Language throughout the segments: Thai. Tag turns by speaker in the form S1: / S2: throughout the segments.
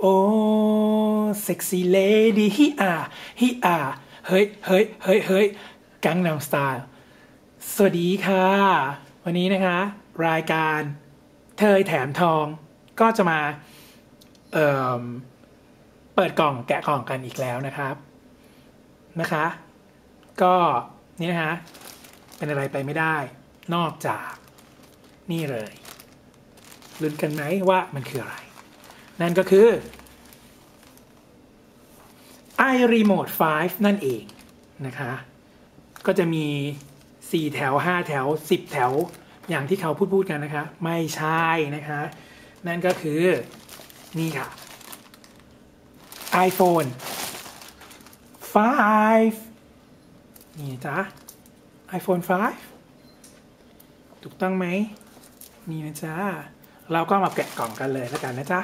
S1: โอ้เซ็กซี่เลดี้ฮิอาฮิอาเฮ้ยเฮ้ยเฮ้ยเฮ้ยกังนำสไตล์สวัสดีค่ะ วันนี้นะคะ รายการเทยแถมทองก็จะมาเอ่อเปิดกล่องแกะกล่องกันอีกแล้วนะครับนะคะ ก็นี่นะคะเป็นอะไรไปไม่ได้ นอกจากนี่เลยลุ้นกันไหมว่ามันคืออะไร นั่นก็คือ iRemote 5 นั่นเองนะคะ ก็จะมี 4 แถว 5 แถว 10 แถว อย่างที่เขาพูดพูดกันนะคะ ไม่ใช่นะคะ นั่นก็คือนี่ค่ะ iPhone 5 นี่จ้ะ iPhone 5 ถูกต้องไหมนี่นะจ๊ะ เราก็มาแกะกล่องกันเลยแล้วกันนะจ๊ะ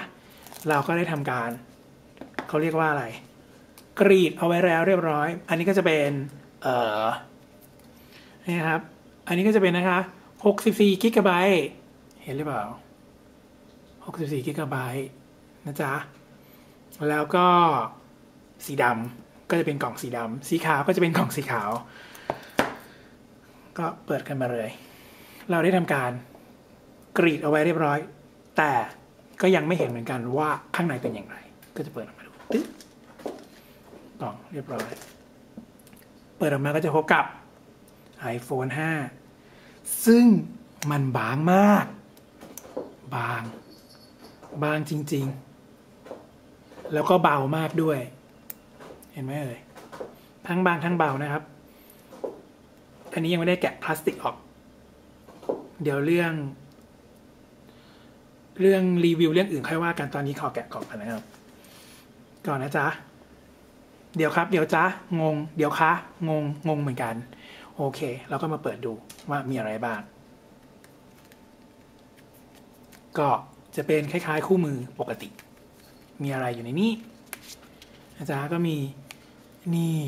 S1: เราก็ได้ทำการเขาเรียกว่าอะไร กรีดเอาไว้แล้วเรียบร้อย อันนี้ก็จะเป็นเอ่อนี่ครับ อันนี้ก็จะเป็นนะคะ64กิกะไบต์เห็นหรือเปล่า64กิกะไบต์นะจ๊ะ แล้วก็สีดำก็จะเป็นกล่องสีดำสีขาวก็จะเป็นกล่องสีขาว ก็เปิดกันมาเลย เราได้ทำการกรีดเอาไว้เรียบร้อย แต่ ก็ยังไม่เห็นเหมือนกันว่าข้างในเป็นอย่างไร ก็จะเปิดออกมาดูตึ๊ดกล่องเรียบร้อย เปิดออกมาก็จะพบกับ iPhone 5 ซึ่งมันบางมาก บาง บางจริง ๆ แล้วก็เบามากด้วย เห็นไหมเอ่ยทั้งบางทั้งเบานะครับ อันนี้ยังไม่ได้แกะพลาสติกออก เดี๋ยวเรื่อง เรื่องรีวิวเรื่องอื่นค่อยว่ากันตอนนี้ขอแกะกล่องกันนะครับ ก่อนนะจ๊ะ เดี๋ยวครับ เดี๋ยวจ๊ะ งง เดี๋ยวคะ งง งงเหมือนกัน โอเค เราก็มาเปิดดูว่ามีอะไรบ้าง ก็จะเป็นคล้ายๆ คู่มือปกติ มีอะไรอยู่ในนี้นะจ๊ะก็มีนี่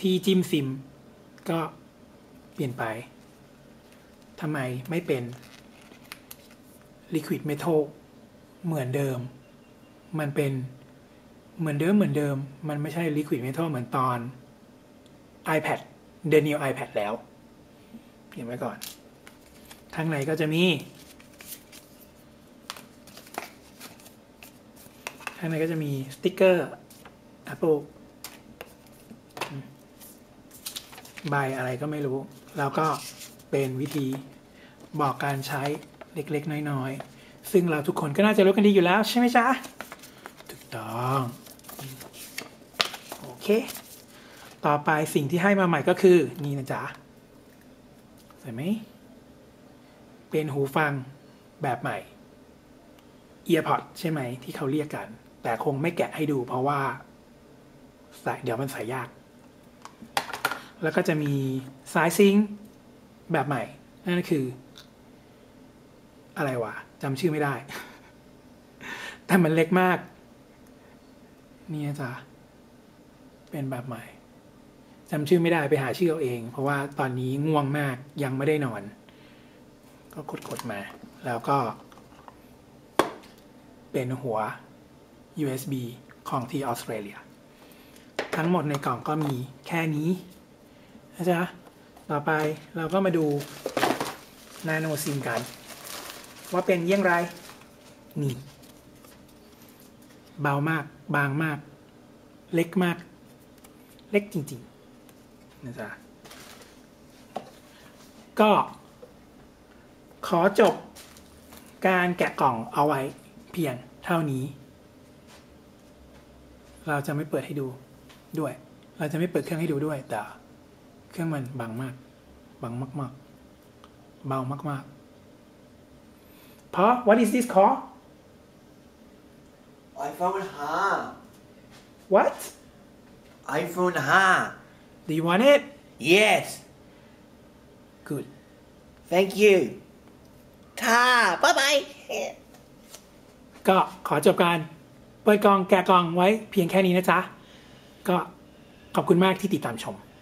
S1: ที่จิ้มซิม ก็เปลี่ยนไปทำไมไม่เป็น Liquid Metal เหมือนเดิม มันเป็นเหมือนเดิมเหมือนเดิม มันไม่ใช่ Liquid Metal เหมือนตอน iPad The New iPad แล้วเก็บไว้ก่อนข้างในก็จะมีข้างในก็จะมีสติกเกอร์ Apple ใบอะไรก็ไม่รู้ แล้วก็เป็นวิธีบอกการใช้ เล็กๆ น้อยๆ ซึ่งเราทุกคนก็น่าจะรู้กันดีอยู่แล้วใช่ไหมจ๊ะ ถูกต้อง โอเค ต่อไปสิ่งที่ให้มาใหม่ก็คือ นี่นะจ๊ะเห็นไหม เป็นหูฟังแบบใหม่ EarPod ใช่ไหมที่เขาเรียกกัน แต่คงไม่แกะให้ดูเพราะว่าใส่เดี๋ยวมันใส่ยาก แล้วก็จะมีสายซิงค์แบบใหม่ นั่นก็คือ อะไรวะจำชื่อไม่ได้ แต่มันเล็กมาก นี่นะจ๊ะเป็นแบบใหม่จำชื่อไม่ได้ไปหาชื่อเอาเอง เพราะว่าตอนนี้ง่วงมากยังไม่ได้นอน ก็กดๆมา แล้วก็ เป็นหัว USB ของที่ออสเตรเลีย ทั้งหมดในกล่องก็มีแค่นี้นะจ๊ะ ต่อไปเราก็มาดูนาโนซิมกัน ว่าเป็นเยี่ยงไรนี่เบามาก บางมาก เล็กมาก เล็กจริงๆนะจ๊ะก็ ขอจบการแกะกล่องเอาไว้เพียงเท่านี้ เราจะไม่เปิดให้ดูด้วย เราจะไม่เปิดเครื่องให้ดูด้วย แต่ เครื่องมันบางมาก บางมาก ๆ เบามาก ๆ เพราะ what is this called
S2: iPhone 5
S1: what
S2: iPhone 5
S1: do you want it
S2: yes
S1: good
S2: thank you ท่าบ๊ายบาย
S1: ก็ขอจบการเปิดกล่องแกะกล่องไว้เพียงแค่นี้นะจ๊ะ ก็ขอบคุณมากที่ติดตามชม